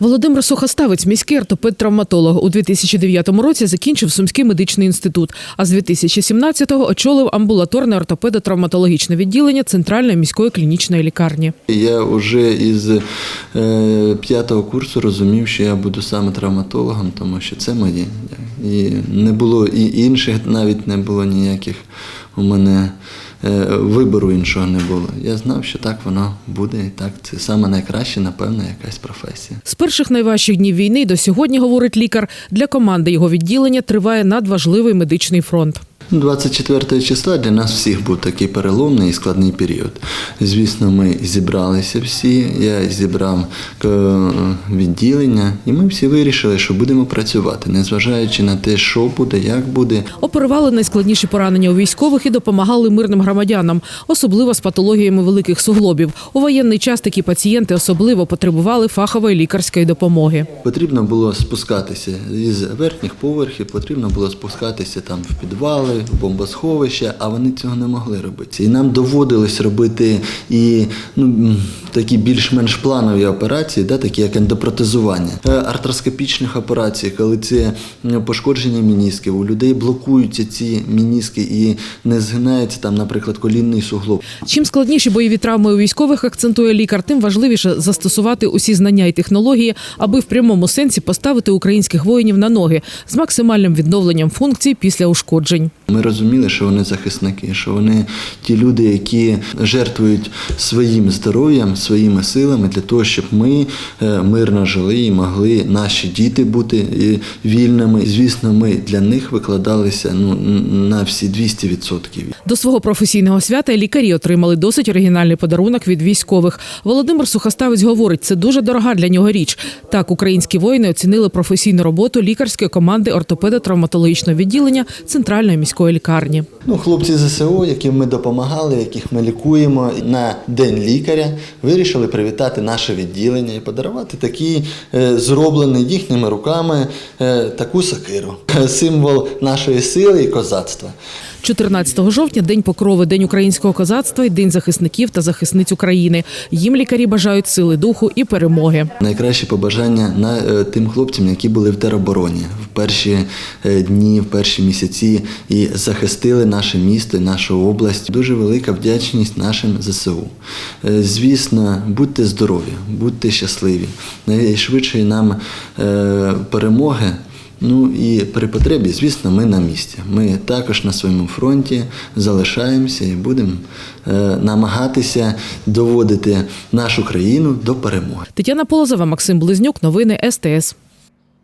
Володимир Сухоставець, міський ортопед-травматолог, у 2009 році закінчив Сумський медичний інститут, а з 2017-го очолив амбулаторне ортопедо-травматологічне відділення Центральної міської клінічної лікарні. Я вже із е, п'ятого курсу розумів, що я буду саме травматологом, тому що це моє. І не було і інших, навіть не було ніяких у мене е, вибору іншого не було. Я знав, що так воно буде, і так це саме найкраще, напевно, якась професія. З перших найважчих днів війни до сьогодні, говорить лікар, для команди його відділення триває надважливий медичний фронт. 24 числа для нас всіх був такий переломний і складний період. Звісно, ми зібралися всі, я зібрав е, відділення, і ми всі вирішили, що будемо працювати, незважаючи на те, що буде, як буде. Оперували найскладніші поранення у військових і допомагали мирним громадянам, особливо з патологіями великих суглобів. У воєнний час такі пацієнти особливо потребували фахової лікарської допомоги. Потрібно було спускатися із верхніх поверхів, потрібно було спускатися там в підвали, в бомбосховища, а вони цього не могли робити. І нам доводилось робити і ну, такі більш-менш планові операції, да, такі як ендопротезування, Е, артроскопічних операцій, коли це пошкодження мінісків, у людей блокуються ці мініски і не згинається там, наприклад, колінний суглоб. Чим складніші бойові травми у військових, акцентує лікар, тим важливіше застосувати усі знання і технології, аби в прямому сенсі поставити українських воїнів на ноги з максимальним відновленням функцій після ушкоджень. Ми розуміли, що вони захисники, що вони ті люди, які жертвують своїм здоров'ям, своїми силами для того, щоб ми е, мирно жили і могли наші діти бути е, вільними. Звісно, ми для них викладалися ну на всі 200%. До свого професійного свята лікарі отримали досить оригінальний подарунок від військових. Володимир Сухоставець говорить, це дуже дорога для нього річ. Так, українські воїни оцінили професійну роботу лікарської команди ортопедо-травматологічного відділення Центральної міської лікарні. Ну, хлопці ЗСУ, яким ми допомагали, яких ми лікуємо на день лікаря, вирішили привітати наше відділення і подарувати такі е, зроблений їхніми руками е, таку сокиру. Символ нашої сили і козацтва. 14 жовтня день покрови, день українського козацтва і день захисників та захисниць України. Їм лікарі бажають сили духу і перемоги. Найкращі побажання на е, тим хлопцям, які були в теробороні в перші е, дні, в перші місяці і захистили наше місто, нашу область. Дуже велика вдячність нашим ЗСУ. Е, Звісно, будьте здорові, будьте щасливі. Найшвидшої нам перемоги. Ну і при потребі, звісно, ми на місці. Ми також на своєму фронті залишаємося і будемо е, намагатися доводити нашу країну до перемоги. Тетяна Полозова, Максим Близнюк. Новини СТС.